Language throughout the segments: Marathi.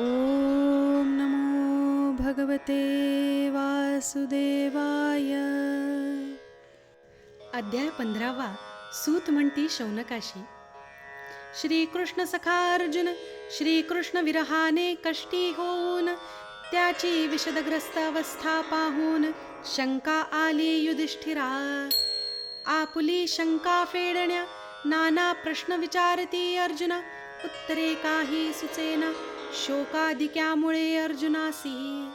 ॐ नमो भगवते वासुदेवाय. अध्याय पंधरावा सूत म्हणती शौनकाशी. श्रीकृष्ण सखा अर्जुन श्रीकृष्ण विरहाने कष्टी होऊन त्याची विषदग्रस्त अवस्था पाहून शंका आली युधिष्ठिरा. आपुली शंका फेडण्या नाना प्रश्न विचारती अर्जुन उत्तरे काही सुचेना. शोकाधिक्यामुळे अर्जुनासी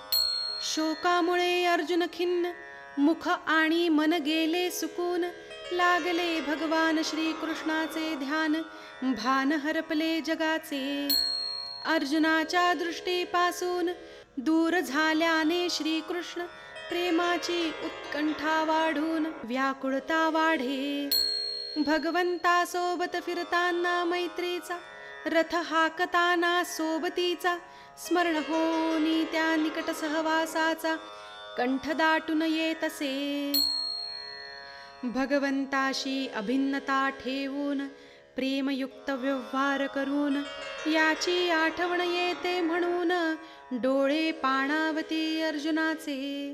शोकामुळे अर्जुन खिन्न मुख आणि मन गेले सुकून. लागले भगवान श्रीकृष्णाचे ध्यान भान हरपले जगाचे. अर्जुनाच्या दृष्टीपासून दूर झाल्याने श्रीकृष्ण प्रेमाची उत्कंठा वाढून व्याकुळता वाढे. भगवंतासोबत फिरताना मैत्रीचा रथ हाकताना सोबतीचा स्मरण होनी त्या निकट सहवासाचा कंठ दाटून येतसे. भगवंताशी अभिन्नता ठेवून प्रेमयुक्त व्यवहार करून याची आठवण येते म्हणून डोळे पाणावती अर्जुनाचे.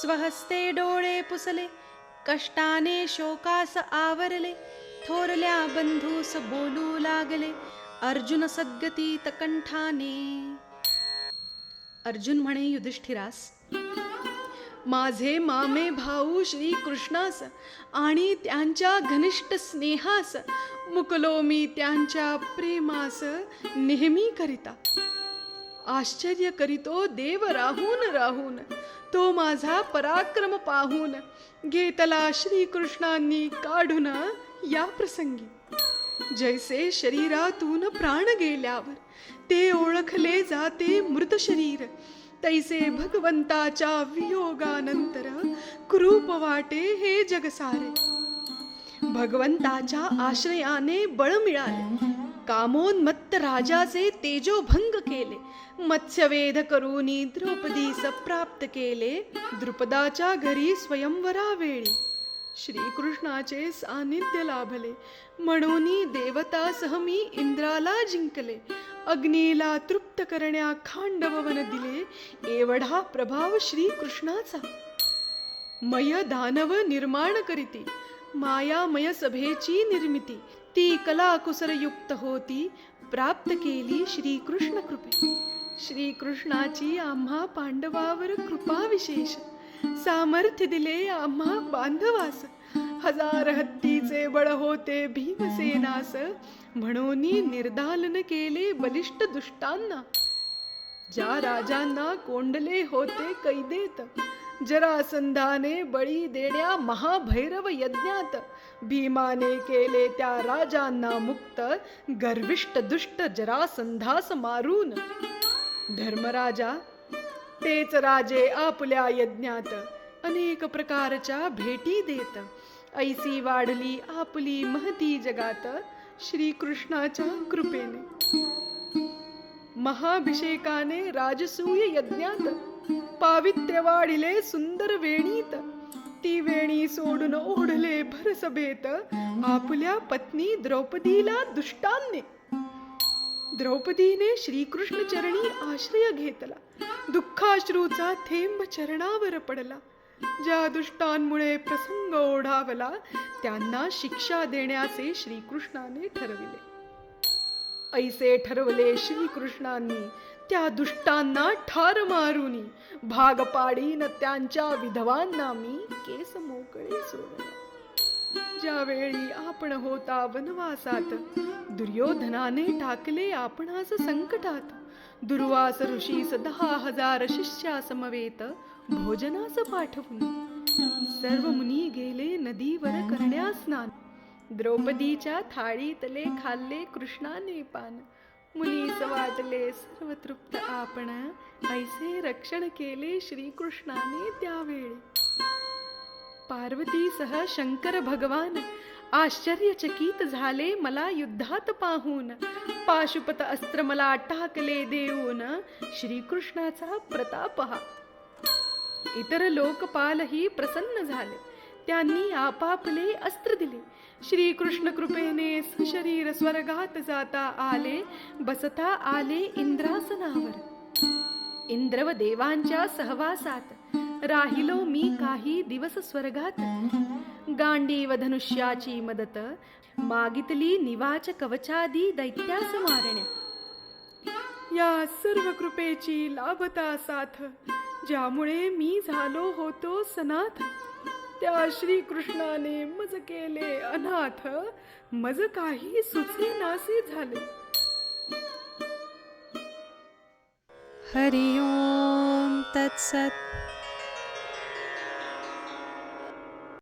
स्वहस्ते डोळे पुसले कष्टाने शोकास आवरले थोरल्या बंधूस बोलू लागले. अर्जुन सद्गतीत कंठाने. अर्जुन म्हणे युधिष्ठिरास माझे मामे भाऊ श्री कृष्णास आणि त्यांच्या घनिष्ठ स्नेहास मुकलो मी त्यांच्या प्रेमास नेहमी करिता. आश्चर्य करीतो देव राहून राहून तो माझा पराक्रम पाहून घेतला श्रीकृष्णांनी काढून या प्रसंगी. जैसे शरीरातून प्राण गेल्यावर ते ओळखले जाते मृत शरीर. तैसे भगवंताच्या वियोगानंतर क्रूप वाटे हे जग सारे भगवंताच्या आश्रयाने बळ मिळाले. कामोन्मत्त राजाचे तेजोभंग केले. मत्स्यवेध करूनी द्रौपदीस प्राप्त केले. द्रुपदाच्या घरी स्वयंवरा वेळी श्रीकृष्णाचे सानिध्य लाभले. म्हणून देवतासह मी इंद्राला जिंकले. अग्नीला तृप्त करण्या खांडववन दिले. एवढा प्रभाव श्रीकृष्णाचा. मय दानव निर्माण करीती. मायामय सभेची निर्मिती. ती कलाकुसरयुक्त होती. प्राप्त केली श्रीकृष्ण कृपे. श्रीकृष्णाची आम्हा पांडवावर कृपा विशेष. सामर्थ्य दिले आम्हा बांधवास. हजार हत्तीचे बळ होते भीमसेनास. म्हणून निर्दालन केले बलिष्ठ दुष्टांना. ज्या राजांना कोंडले होते कैदेत जरासंधाने बळी देण्या महाभैरव यज्ञात. भीमाने केले त्या राजांना मुक्त गर्विष्ट दुष्ट जरासंधास मारून. धर्मराजा तेच राजे आपल्या यज्ञात. अनेक प्रकारच्या भेटी देत. ऐसी वाढली आपली महती जगात श्रीकृष्णाच्या कृपेने. महाभिषेकाने राजसूय यज्ञात. पावित्र्य वाढिले सुंदर वेणीत. ती वेणी सोडून ओढले भरसभेत. आपल्या पत्नी द्रौपदीला दुष्टांनी. द्रौपदीने श्रीकृष्ण चरणी आश्रय घेतला. दुःखाश्रूचा थेंब चरणावर पडला. ज्या दुष्टांमुळे प्रसंग ओढावला त्यांना शिक्षा देण्याचे श्रीकृष्णाने ठरविले. ऐसे ठरवले श्रीकृष्णांनी त्या दुष्टांना ठार मारुनी भाग पाडीन त्यांच्या विधवांना मी केस मोकळे सोडले. ज्यावेळी आपण होता वनवासात दुर्योधनाने टाकले आपणास संकटात. दुर्वास ऋषीस दहा हजार शिष्या समवेत भोजनास पाठवून. सर्व मुनी गेले नदीवर करण्या स्नान. द्रौपदीच्या थाळीतले खाल्ले कृष्णाने पान. मुनीस वाटले सर्व तृप्त आपण. ऐसे रक्षण केले श्रीकृष्णाने त्यावेळी. पार्वतीसह शंकर भगवान. आश्चर्यचकित झाले मला युद्धात पाहून. पाशुपत अस्त्र मला टाकले देऊन. श्रीकृष्णाचा प्रताप हा. इतर लोकपालही प्रसन्न झाले. त्यांनी आपापले अस्त्र दिले. श्रीकृष्ण कृपेने सशरीर स्वर्गात जाता आले बसता आले इंद्रासनावर. इंद्र व देवांच्या सहवासात. राहिलो मी काही दिवस स्वर्गात. गांडीव धनुष्याची मदत मागितली निवाच कवचादी दैत्यास मारण्या या सर्व कृपेची लाभता साथ ज्यामुळे मी झालो होतो सनाथ. त्या श्रीकृष्णाने मज केले अनाथ मज काही सुचे नासे झाले. हरि ओम तत्सत्.